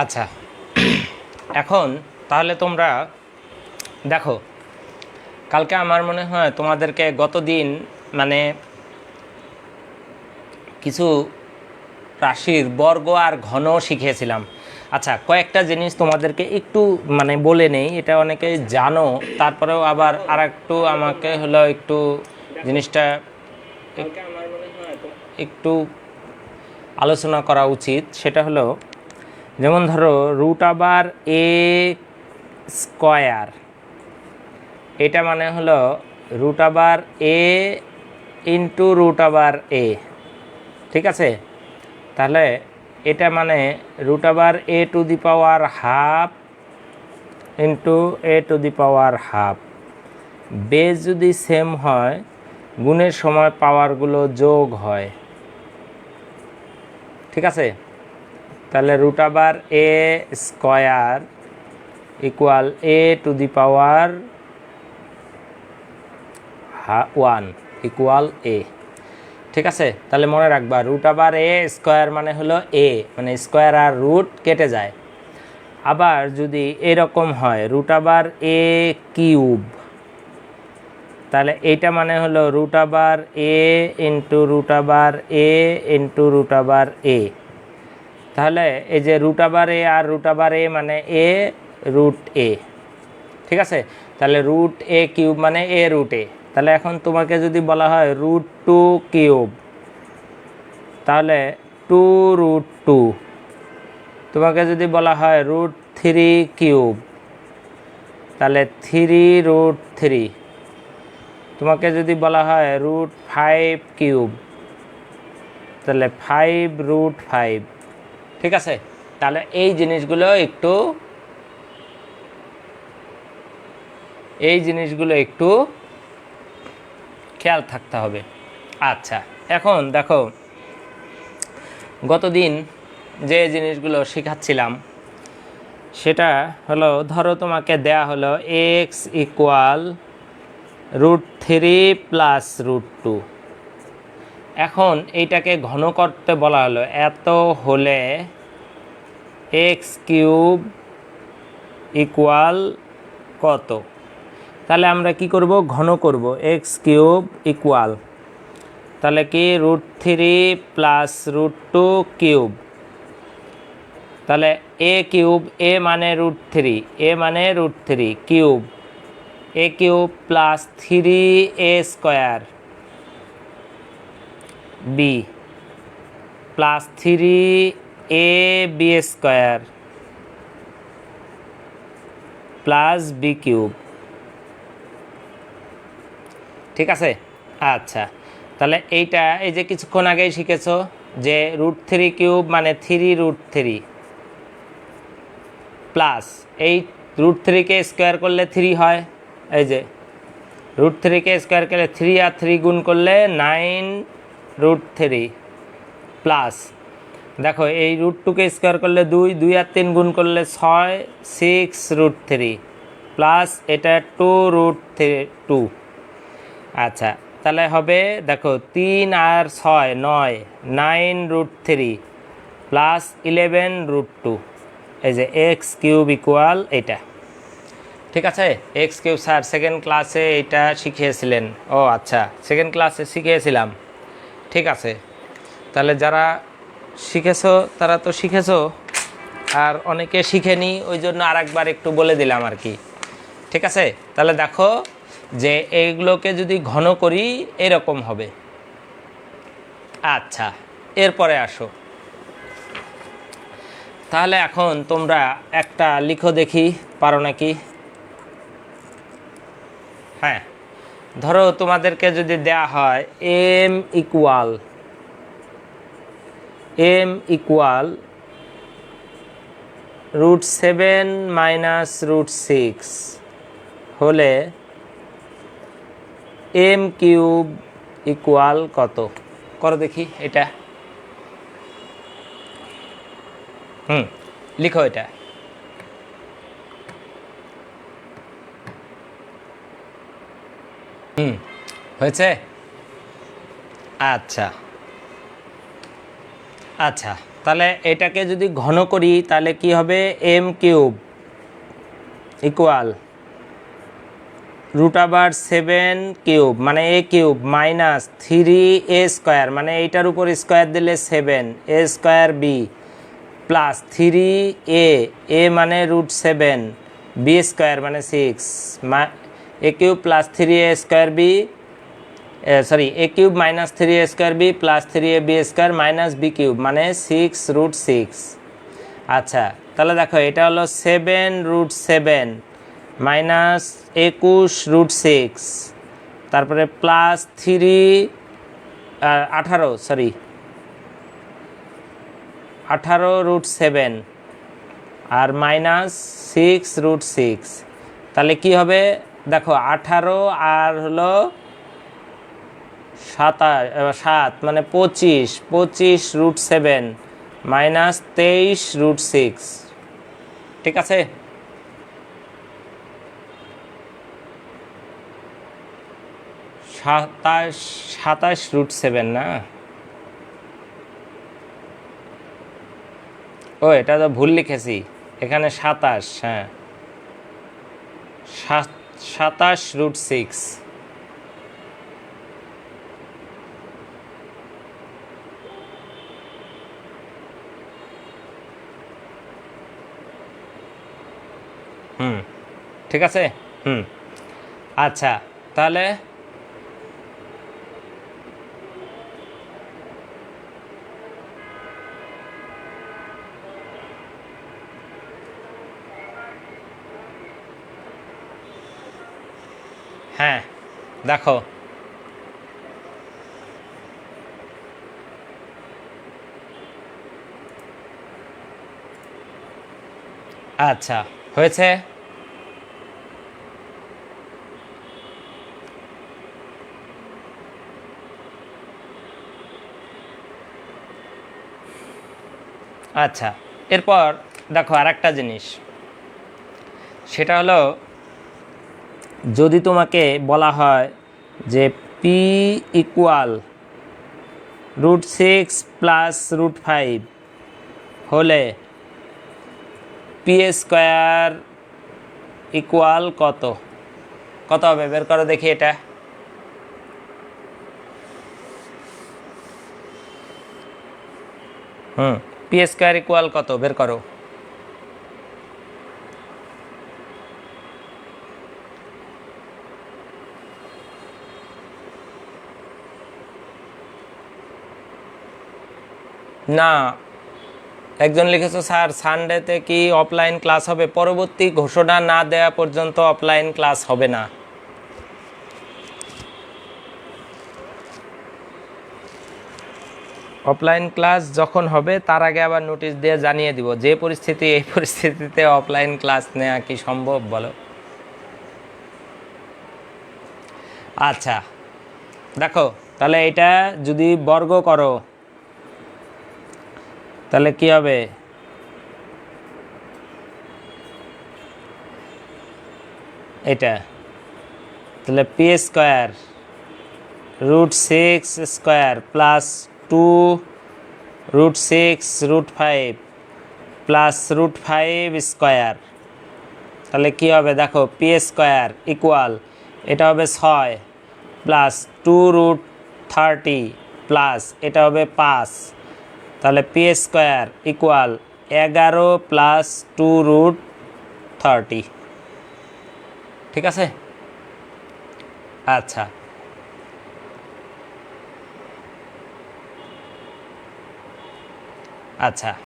আচ্ছা। এখন তাহলে তোমরা দেখো, কালকে আমার মনে হয় তোমাদেরকে গতদিন মানে কিছু রাশির বর্গ আর ঘন শিখিয়েছিলাম। আচ্ছা কয়েকটা জিনিস তোমাদেরকে একটু মানে বলে নেই, এটা অনেকে জানো, তারপরেও আবার আর একটু আমাকে হলো একটু জিনিসটা একটু আলোচনা করা উচিত, সেটা হলো যেমন ধরো রুট আবার এ স্কয়ার এটা মানে হলো রুট আবার এ ইন্টু রুট আবার এ ঠিক আছে? তাহলে এটা মানে রুট আবার a to the power half into a to the power half base যদি সেম হয়, গুণের সময় পাওয়ারগুলো যোগ হয়। ঠিক আছে? তাহলে রুট আবার a square equal a to the power one equal a ঠিক আছে? তাহলে মনে রাখবা রুট আবার এ স্কোয়ার মানে হলো এ মানে স্কোয়ার আর রুট কেটে যায়। আবার যদি এরকম হয় রুট আবার এ কিউব তাহলে এইটা মানে হলো রুট আবার এ ইন্টু রুট আবার এ ইন্টু রুট আবার এ তাহলে এই যে রুট আবার এ আর রুট আবার এ মানে এ রুট এ ঠিক আছে? তাহলে রুট এ কিউব মানে এ রুট এ তাহলে এখন তোমাকে যদি বলা হয় রুট টু কিউব তাহলে টু রুট টু তোমাকে যদি বলা হয় রুট থ্রি কিউব তাহলে থ্রি রুট থ্রি তোমাকে যদি বলা হয় রুট ফাইভ কিউব তাহলে ফাইভ রুট ফাইভ ঠিক আছে? তাহলে এই জিনিসগুলো একটু, এই জিনিসগুলো একটু খেয়াল থাকতে হবে। আচ্ছা এখন দেখো, গতদিন যে জিনিসগুলো শেখাচ্ছিলাম, সেটা হলো, ধরো তোমাকে দেয়া হলো x equal root three plus root two এখন এইটাকে ঘন করতে বলা হলো। এত হলে এক্স কিউব ইকুয়াল কত? তাহলে আমরা কি করব? ঘন করব। এক্স কিউব ইকুয়াল তাহলে কি? Root three plus root two cube তাহলে এ কিউব এ মানে রুট থ্রি এ মানে root three cube a cube plus three a square b plus three a b square plus b cube ঠিক আছে? আচ্ছা। তাহলে এইটা, এই যে কিছুক্ষণ আগেই শিখেছো যে রুট থ্রি কিউব মানে থ্রি রুট থ্রি প্লাস এই রুট থ্রিকে স্কোয়ার করলে থ্রি হয়। এই যে রুট থ্রিকে স্কোয়ার করলে থ্রি আর থ্রি গুণ করলে নাইন রুট থ্রি প্লাস দেখো, এই রুট টুকে স্কোয়ার করলে দুই দুই আর তিন গুণ করলে ছয় সিক্স রুট থ্রি প্লাস এটা টু রুট থ্রি টু আচ্ছা তাহলে হবে, দেখো, তিন আর ছয়, নয় nine root three plus eleven root two এই যে এক্স কিউব ইকুয়াল এটা। ঠিক আছে? এক্স কিউব স্যার সেকেন্ড ক্লাসে এটা শিখিয়েছিলেন। ও আচ্ছা সেকেন্ড ক্লাসে শিখিয়েছিলাম। ঠিক আছে। তাহলে যারা শিখেছো, তারা তো শিখেছো। আর অনেকে শিখেনি ওই জন্য আর একবার একটু বলে দিলাম আর কি। ঠিক আছে? তাহলে দেখো যে এইগুলোকে যদি ঘন করি, এরকম হবে। আচ্ছা এরপরে আসো। তাহলে এখন তোমরা একটা লিখো দেখি, পারো নাকি? হ্যাঁ। ধরো তোমাদেরকে যদি দেয়া হয় m equal m equal root seven minus root six হলে এম কিউব ইকুয়াল কত? করো দেখি এটা। হুম, লিখো এটা। হুম, হয়েছে? আচ্ছা। আচ্ছা তাহলে এটাকে যদি ঘন করি, তাহলে কি হবে? এম কিউব ইকুয়াল রুট আবার সেভেন কিউব মানে a cube minus three a square মানে এইটার উপর স্কোয়ার দিলে seven a square b plus three a a মানে রুট সেভেন বি স্কোয়ার মানে six a cube plus three a square b sorry a cube minus three a square b plus three a b square minus b cube মানে six root six আচ্ছা তাহলে দেখো, এটা হলো seven root seven minus একুশ root six তারপরে plus three আঠারো sorry আঠারো রুট সেভেন আর মাইনাস সিক্স রুট সিক্স তাহলে কি হবে? দেখো, আঠারো আর হলো সাতাশ সাত মানে পঁচিশ পঁচিশ রুট সেভেন মাইনাস তেইশ রুট সিক্স ঠিক আছে? সাতাশ সাতাশ রুট সেভেন না? ও, এটা তো ভুল লিখেছি। এখানে সাতাশ হ্যাঁ। সাত- সাতাশ রুট সিক্স। হুম ঠিক আছে? হুম। আচ্ছা তাহলে হ্যাঁ দেখো। আচ্ছা হয়েছে? আচ্ছা এরপর দেখো আর একটা জিনিস। সেটা হলো যদি তোমাকে বলা হয় যে P equal root six plus root five হলে পি স্কোয়ার ইকুয়াল কত? কত হবে? বের করো দেখি এটা। হুম পি স্কোয়ার ইকুয়াল কত? বের করো। না, একজন লিখেছো, স্যার সানডেতে কি অফলাইন ক্লাস হবে? পরবর্তী ঘোষণা না দেওয়া পর্যন্ত অফলাইন ক্লাস হবে না। অফলাইন ক্লাস যখন হবে, তার আগে আবার নোটিশ দিয়ে জানিয়ে দিব, যে পরিস্থিতি, এই পরিস্থিতিতে অফলাইন ক্লাস নেওয়া কি সম্ভব? বলো। আচ্ছা দেখো, তাহলে এটা যদি বর্গ করো তাহলে কি হবে? এটা। তাহলে P square root six square plus two root six root five plus root five square. তাহলে কি হবে? দেখো, পি স্কোয়ার ইকুয়াল, এটা হবে ছয় plus two root thirty plus, এটা হবে পাঁচ। তাহলে পি স্কোয়ার ইকুয়াল এগারো প্লাস টু রুট থার্টি ঠিক আছে? আচ্ছা। আচ্ছা।